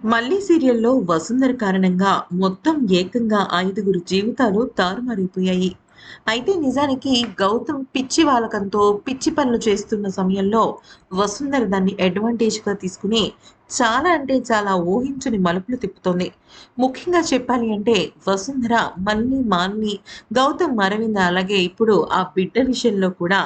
మళ్ళీ సీరియల్లో వసుంధర కారణంగా మొత్తం ఏకంగా ఐదుగురు జీవితాలు తారుమారైపోయాయి. అయితే నిజానికి గౌతమ్ పిచ్చి వాలకంతో పిచ్చి పనులు చేస్తున్న సమయంలో వసుంధర దాన్ని అడ్వాంటేజ్గా తీసుకుని చాలా అంటే చాలా ఊహించని మలుపులు తిప్పుతోంది. ముఖ్యంగా చెప్పాలి అంటే వసుంధర మళ్ళీ మాల్ని గౌతమ్ అరవింద అలాగే ఇప్పుడు ఆ బిడ్డ విషయంలో కూడా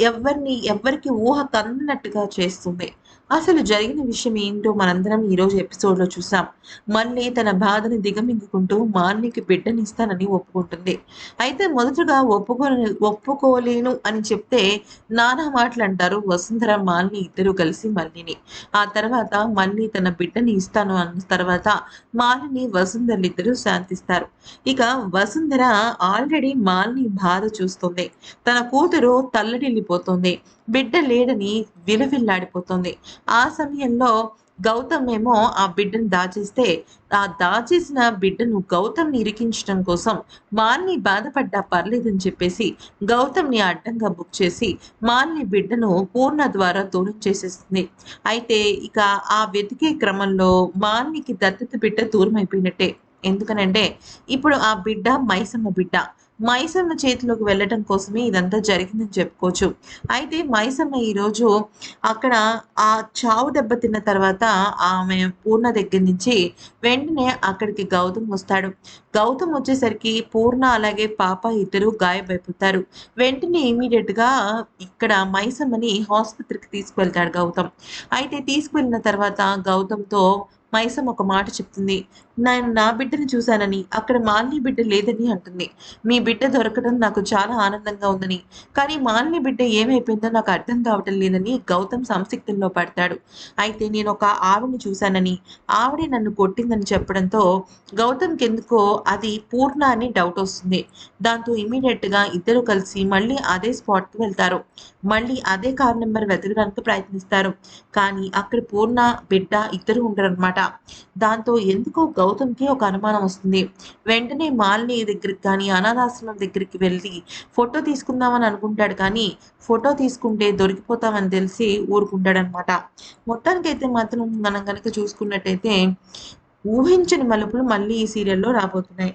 ఎవరిని ఎవరికి ఊహ కందినట్టుగా చేస్తుంది. అసలు జరిగిన విషయం ఏంటో మనందరం ఈరోజు ఎపిసోడ్లో చూసాం. మళ్ళీ తన బాధని దిగమింగుకుంటూ మాన్నికి బిడ్డనిస్తానని ఒప్పుకుంటుంది. అయితే మొదటగా ఒప్పుకో ఒప్పుకోలేను అని చెప్తే నానా మాటలు అంటారు వసుంధర మాల్ని ఇద్దరు కలిసి మల్లిని. ఆ తర్వాత మళ్ళీ తన బిడ్డని ఇస్తాను అన్న తర్వాత మాలిని వసుంధరలు ఇద్దరు శాంతిస్తారు. ఇక వసుంధర ఆల్రెడీ మాల్ని బాధ చూస్తుంది. తన కూతురు తల్లడిల్లిపోతుంది. బిడ్డ లేడని విలవిల్లాడిపోతుంది. ఆ సమయంలో గౌతమ్ ఏమో ఆ బిడ్డను దాచేస్తే ఆ దాచేసిన బిడ్డను గౌతమ్ని ఇరికించడం కోసం మాల్ని బాధపడ్డా పర్లేదని చెప్పేసి గౌతమ్ని అడ్డంగా బుక్ చేసి మాల్ని బిడ్డను పూర్ణ ద్వారా దూరం చేసేస్తుంది అయితే ఇక ఆ వెతికే క్రమంలో మాల్నికి దత్తత బిడ్డ దూరం అయిపోయినట్టే ఎందుకనంటే ఇప్పుడు ఆ బిడ్డ మైసమ్మ బిడ్డ. మైసమ్మ చేతిలోకి వెళ్ళటం కోసమే ఇదంతా జరిగిందని చెప్పుకోవచ్చు. అయితే మైసమ్మ ఈరోజు అక్కడ ఆ చావు దెబ్బ తిన్న తర్వాత ఆమె పూర్ణ దగ్గర నుంచి వెంటనే అక్కడికి గౌతమ్ వస్తాడు. గౌతమ్ వచ్చేసరికి పూర్ణ అలాగే పాప ఇద్దరు గాయమైపోతారు వెంటనే ఇమీడియట్గా ఇక్కడ మైసమ్మని హాస్పిటల్కి తీసుకువెళ్తాడు గౌతమ్. అయితే తీసుకువెళ్ళిన తర్వాత గౌతమ్తో మైసం ఒక మాట చెప్తుంది. నేను నా బిడ్డని చూశానని. అక్కడ మాలిని బిడ్డ లేదని అంటుంది. మీ బిడ్డ దొరకడం నాకు చాలా ఆనందంగా ఉందని. కానీ మాలిని బిడ్డ ఏమైపోయిందో నాకు అర్థం కావటం లేదని గౌతమ్ సంసిక్తంలో పడతాడు. అయితే నేను ఒక ఆవిడని చూశానని. ఆవిడే నన్ను కొట్టిందని చెప్పడంతో గౌతమ్కి ఎందుకో అది పూర్ణ అని డౌట్ వస్తుంది. దాంతో ఇమీడియట్గా ఇద్దరు కలిసి మళ్ళీ అదే స్పాట్కి వెళ్తారు. మళ్ళీ అదే కార్ నెంబర్ వెతకడానికి ప్రయత్నిస్తారు. కానీ అక్కడ పూర్ణ బిడ్డ ఇద్దరు ఉంటారనమాట దాంతో ఎందుకో గౌ గౌతమ్కి ఒక అనుమానం వస్తుంది. వెంటనే మాలిని దగ్గరికి కానీ అనాథాశ్రమం దగ్గరికి వెళ్ళి ఫోటో తీసుకుందామని అనుకుంటాడు కానీ ఫోటో తీసుకుంటే దొరికిపోతామని తెలిసి ఊరుకుంటాడనమాట మొత్తానికైతే మాత్రం మనం కనుక చూసుకున్నట్టయితే ఊహించని మలుపులు మళ్ళీ ఈ సీరియల్లో రాబోతున్నాయి.